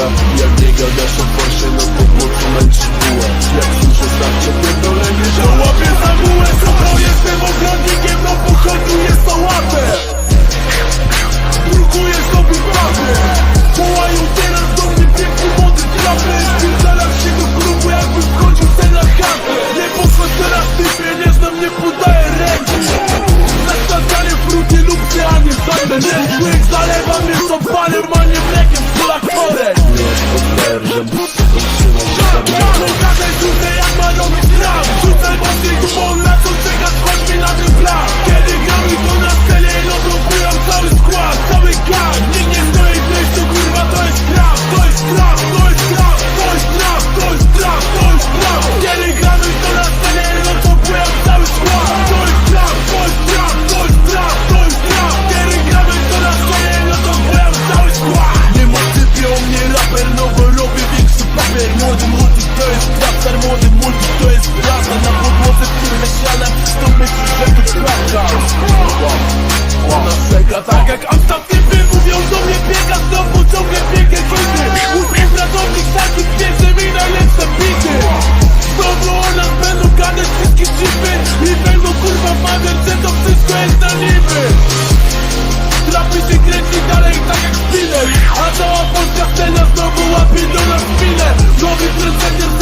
Jak biega naszą Porsche, no po boku męczy Jak ostatni wymówią do mnie biega z domu ciągle biegnie windy Łódki pracownik takich bierze mi najlepsze bity Znowu o nas będą gadać wszystkie chipy I będą kurwa mawiać, że to wszystko jest na niby. Trapy się kręci dalej tak jak A cała polska scena znowu łapie do nas chwilę. Nowy prezydent